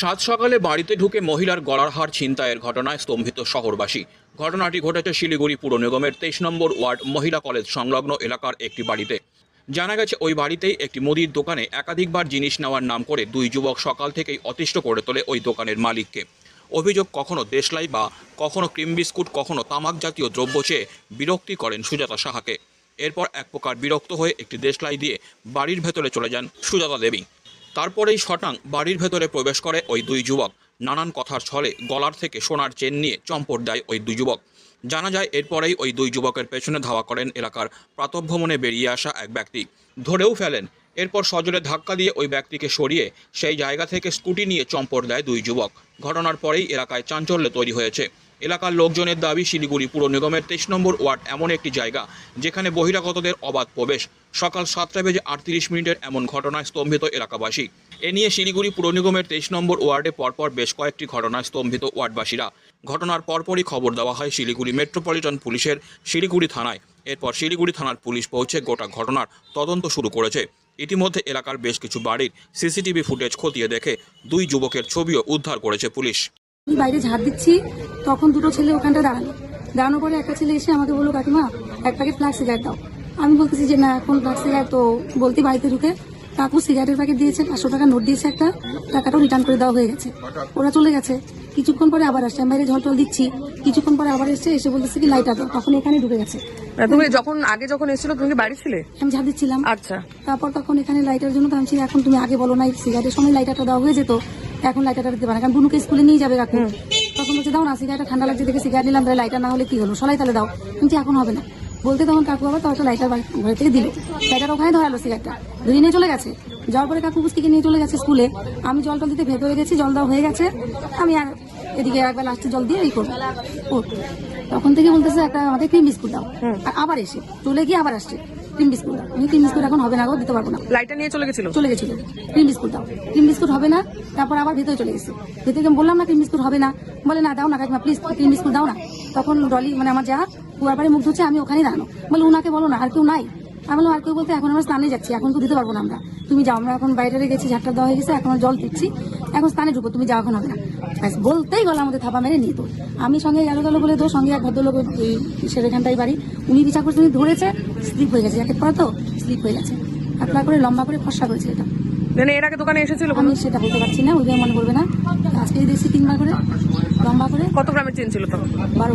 সাত সকালে বাড়িতে ঢুকে মহিলার গলার হার ছিনতাইয়ের ঘটনায় স্তম্ভিত শহরবাসী। ঘটনাটি ঘটেছে শিলিগুড়ি পুর নিগমের তেইশ নম্বর ওয়ার্ড মহিলা কলেজ সংলগ্ন এলাকার একটি বাড়িতে। জানা গেছে, ওই বাড়িতেই একটি মুদির দোকানে একাধিকবার জিনিস নেওয়ার নাম করে দুই যুবক সকাল থেকেই অতিষ্ঠ করে তোলে ওই দোকানের মালিককে। অভিযোগ কখনো দেশলাই বা কখনো ক্রিম বিস্কুট, কখনো তামাক জাতীয় দ্রব্য চেয়ে বিরক্তি করেন সুজাতা সাহাকে। এরপর এক প্রকার বিরক্ত হয়ে একটি দেশলাই দিয়ে বাড়ির ভেতরে চলে যান সুজাতা দেবী। তারপরেই শটাং বাড়ির ভেতরে প্রবেশ করে ওই দুই যুবক। নানান কথার ছলে গলার থেকে সোনার চেন নিয়ে চম্পট দেয় ওই দুই যুবক। জানা যায় এরপরেই ওই দুই যুবকের পেছনে ধাওয়া করেন এলাকার প্রাতভ্রমণে বেরিয়ে আসা এক ব্যক্তি। ধরেও ফেলেন। এরপর সজোরে ধাক্কা দিয়ে ওই ব্যক্তিকে সরিয়ে সেই জায়গা থেকে স্কুটি নিয়ে চম্পট দেয় দুই যুবক। ঘটনার পরেই এলাকায় চাঞ্চল্য তৈরি হয়েছে। এলাকার লোকজনের দাবি শিলিগুড়ি পুর নিগমের তেইশ নম্বর ওয়ার্ড এমন একটি জায়গা যেখানে বহিরাগতদের অবাধ প্রবেশ সকাল সাতটা বেজে আটত্রিশ মিনিটের এমন ঘটনায় স্তম্ভিত এলাকাবাসী। এ নিয়ে শিলিগুড়ি পুর নিগমের তেইশ নম্বর ওয়ার্ডে পরপর বেশ কয়েকটি ঘটনায় স্তম্ভিত ওয়ার্ডবাসীরা। ঘটনার পরপরই খবর দেওয়া হয় শিলিগুড়ি মেট্রোপলিটন পুলিশের শিলিগুড়ি থানায়। এরপর শিলিগুড়ি থানার পুলিশ পৌঁছে গোটা ঘটনার তদন্ত শুরু করেছে। ইতিমধ্যে এলাকার বেশ কিছু বাড়ির সিসিটিভি ফুটেজ খতিয়ে দেখে দুই যুবকের ছবিও উদ্ধার করেছে পুলিশ। বাইরে ঝাড় দিচ্ছি, তখন দুটো ছেলে ওখানটা দাঁড়ানো দাঁড়ানোর পরে একটা ছেলে এসে আমাকে বলল, কাকিমা, এক প্যাকেট ফ্লাক্স সিগারেট দাও। আমি বলতেছি যে না এখন সিগারেট তো বলতে বাড়িতে ঢুকে কাকু সিগারেটের প্যাকেট দিয়েছে পাঁচশো টাকা নোট দিয়েছে একটা টাকাটাও রিটার্ন করে দেওয়া হয়ে গেছে। ওরা চলে গেছে। কিছুক্ষণ পরে আবার আসছে আমি বাইরে জল দিচ্ছি। কিছুক্ষণ পরে আবার এসছে এসে বলতেছে কি লাইট দাও তখন এখানে ঢুকে গেছে। তুমি যখন আগে যখন এসেছিল তুমি বাড়ি ছিলে? আমি ঝাড় দিচ্ছিলাম। আচ্ছা। তারপর তখন এখানে লাইটার জন্য তো আমি এখন তুমি আগে বলো না সিগারেটের সময় লাইটারটা দেওয়া হয়ে যেত এখন লাইটারটা দিতে পারে না। কারণ বুনুকে স্কুলে নিয়ে যাবে কাকু তখন বলছে দাও না সিগারেটটা ঠান্ডা লাগছে দেখে সিগারেট নিলাম লাইটার না হলে কি হলো? সলাই তাহলে দাও। কিন্তু এখন হবে না। বলতে তখন কাকু আবার একটা লাইটার ঘরে থেকে দিল। লাইটার ওখানে ধরালো সিগারেটটা ধরে নিয়ে চলে গেছে। যাওয়ার পরে কাকু পুস্তিকে নিয়ে চলে গেছে স্কুলে। আমি জল টল দিতে ভেতরে গেছি জল দেওয়া হয়ে গেছে। আমি আর এদিকে একবার লাস্টে জল দিয়ে এই করব। ও তখন থেকে বলতেছে একটা আমাদের ক্রিম বিস্কুট দাও। আর আবার এসে চলে গিয়ে আবার আসছে ক্রিম বিস্কুট দাও। আমি ক্রিম বিস্কুট এখন হবে না গো দিতে পারব না। লাইটটা নিয়ে চলে গেছিল? চলে গেছিল। ক্রিম বিস্কুট দাও। ক্রিম বিস্কুট হবে না। তারপর আবার ভেতরে চলে গেছে। ভেতরে বললাম না ক্রিম বিস্কুট হবে না। বলে না দাও না কাকিমা প্লিজ ক্রিম বিস্কুট দাও না। তখন ডলি মানে আমার যা পাড়ে মুখ ধুচ্ছে আমি ওখানেই দাঁড়ানো। বলে উনাকে বলো না আর কেউ নাই। আমি বললাম আর কেউ বলতে এখন আমরা স্নানে যাচ্ছি এখন তো দিতে পারব না আমরা। তুমি যাও আমরা এখন বাইরে গেছি ঝাঁটটা দেওয়া হয়ে গেছে এখন জল দিচ্ছি এখন স্নানে ঢুকো তুমি যাও এখন হবে না ব্যাস বলতেই গলা আমাদের থাপা মেরে নিয়ে তো। আমি সঙ্গে গেল গেল বলে তো সঙ্গে এক ভদ্রলোক ওই সেখানটাই বাড়ি। উনি বিচার করছে উনি ধরেছে স্লিপ হয়ে গেছে। জ্যাকেট পরা তো স্লিপ হয়ে গেছে। আপনার করে লম্বা করে ফর্সা করেছে এটা মানে এর আগে দোকানে এসেছিল আমি সেটা বলতে পারছি না ওইভাবে মনে করবে না। আজকে দেখছি তিনবার করে লম্বা করে। কত গ্রামের চেন ছিল তখন বারো